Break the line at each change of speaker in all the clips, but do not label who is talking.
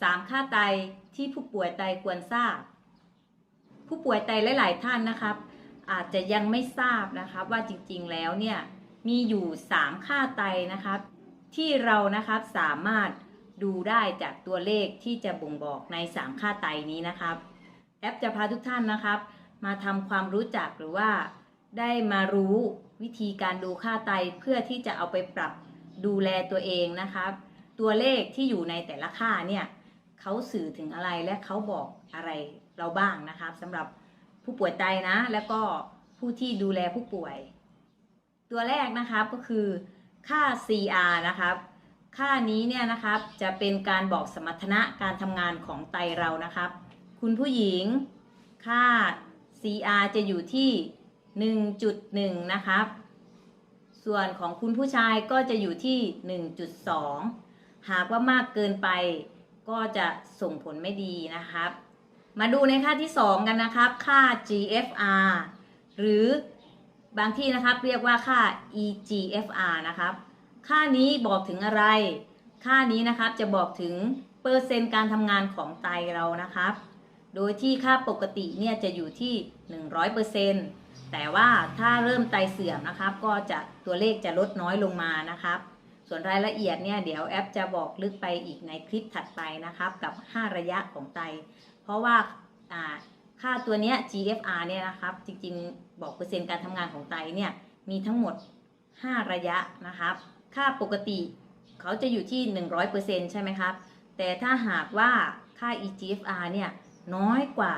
3 ค่าไตที่ผู้ป่วยไตควรทราบ ผู้ป่วยไตหลาย ๆ ท่านนะครับ อาจจะยังไม่ทราบนะครับว่าจริงๆแล้วเนี่ยมีอยู่ 3 ค่าไตนะครับ ที่เรานะครับสามารถดูได้จากตัวเลขที่จะบ่งบอกใน 3 ค่าไตนี้นะครับ แอปจะพาทุกท่านนะครับ มาทำความรู้จักหรือว่า ได้มารู้วิธีการดูค่าไตเพื่อที่จะเอาไปปรับดูแลตัวเองนะครับ ตัวเลขที่อยู่ในแต่ละค่าเนี่ย เขาสื่อถึงอะไรและเขาบอกอะไรเราบ้างนะครับสำหรับผู้ป่วยไตนะ แล้วก็ผู้ที่ดูแลผู้ป่วย ตัวแรกนะครับก็คือค่า CR นะครับค่านี้เนี่ยนะครับจะเป็นการบอกสมรรถนะการทำงานของไตเรานะครับ คุณผู้หญิงค่า CR จะอยู่ที่ 1.1 นะครับ ส่วนของคุณผู้ชายก็จะอยู่ที่ 1.2 หากว่ามากเกินไป ก็จะส่งผลไม่ดีนะครับ มาดูในค่าที่ 2 กันนะครับ ค่า GFR หรือบางที่นะครับเรียกว่าค่า EGFR นะครับ ค่านี้บอกถึงอะไร ค่านี้นะครับจะบอกถึงเปอร์เซ็นต์การทำงานของไตเรานะครับ โดยที่ค่าปกติเนี่ยจะอยู่ที่ 100%แต่ว่าถ้าเริ่มไตเสื่อมนะครับ ก็จะตัวเลขจะลดน้อยลงมานะครับ ส่วนรายละเอียดเนี่ยเดี๋ยวแอปจะบอกลึกไปอีกในคลิปถัดไปนะครับกับ 5 ระยะของไต เพราะว่าค่าตัวเนี้ย GFR เนี่ยนะครับ จริงๆ บอกเปอร์เซ็นต์การทำงานของไตเนี่ยมีทั้งหมด 5 ระยะนะครับ ค่าปกติเขาจะอยู่ที่ 100%ใช่ไหมครับ แต่ถ้าหากว่าค่า EGFR เนี่ยน้อยกว่า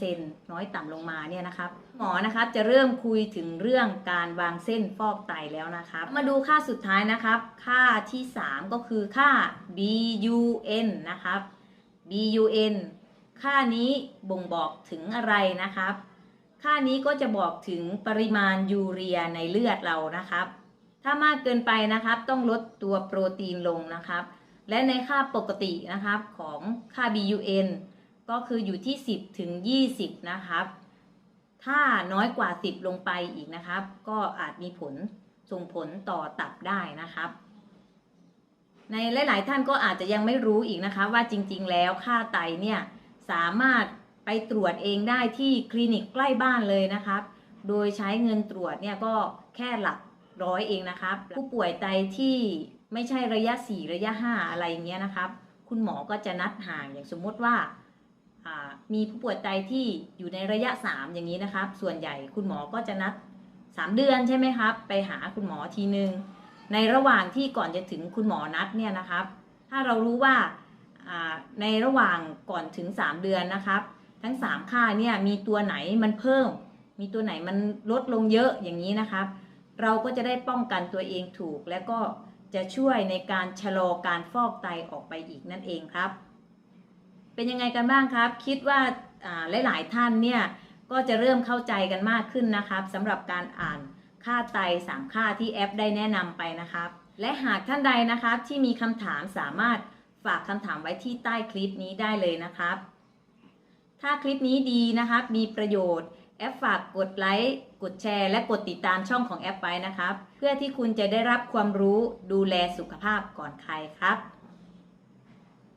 10%น้อยต่ำลงมาเนี่ยนะครับหมอนะครับจะเริ่มคุยถึงเรื่องการวางเส้นฟอกไตแล้วนะครับ มาดูค่าสุดท้ายนะครับ ค่าที่ 3 ก็คือค่า BUN นะครับ BUN ค่านี้บ่งบอกถึงอะไรนะครับ ค่านี้ก็จะบอกถึงปริมาณยูเรียในเลือดเรานะครับ ถ้ามากเกินไปนะครับ ต้องลดตัวโปรตีนลงนะครับ และในค่าปกตินะครับของค่า BUN ก็คืออยู่ที่ 10 ถึง 20 นะครับ ถ้าน้อยกว่า 10 ลงไปอีกนะครับ ก็อาจมีผลส่งผลต่อตับได้นะครับ ในหลาย ๆ ท่านก็อาจจะยังไม่รู้อีกนะคะ ว่าจริง ๆ แล้วค่าไตเนี่ยสามารถไปตรวจเองได้ที่คลินิกใกล้บ้านเลยนะครับ โดยใช้เงินตรวจเนี่ยก็แค่หลักร้อยเองนะครับ ผู้ป่วยไตที่ไม่ใช่ระยะ 4 ระยะ 5 อะไรอย่างเงี้ยนะครับ คุณหมอก็จะนัดห่างอย่างสมมติว่าอ่า มีผู้ป่วยไตที่อยู่ในระยะ 3 อย่างนี้นะครับ ส่วนใหญ่คุณหมอก็จะนัด 3 เดือนใช่ไหมครับ ไปหาคุณหมอทีนึง ในระหว่างที่ก่อนจะถึงคุณหมอนัดเนี่ยนะครับ ถ้าเรารู้ว่าในระหว่างก่อนถึง 3 เดือนนะครับ ทั้ง 3 ค่าเนี่ยมีตัวไหนมันเพิ่ม มีตัวไหนมันลดลงเยอะอย่างนี้นะครับ เราก็จะได้ป้องกันตัวเองถูก และก็จะช่วยในการชะลอการฟอกไตออกไปอีกนั่นเองครับ เป็นยังไงกันบ้างครับ คิดว่าอ่าหลาย ๆ ท่านเนี่ยก็จะเริ่มเข้าใจกันมากขึ้นนะครับสำหรับการอ่านค่าไต3ค่าที่แอปได้แนะนำไปนะครับ และหากท่านใดนะครับที่มีคำถามสามารถฝากคำถามไว้ที่ใต้คลิปนี้ได้เลยนะครับ ถ้าคลิปนี้ดีนะครับ มีประโยชน์ แอปฝากกดไลค์ กดแชร์ และกดติดตามช่องของแอปไว้นะครับ เพื่อที่คุณจะได้รับความรู้ดูแลสุขภาพก่อนใครครับ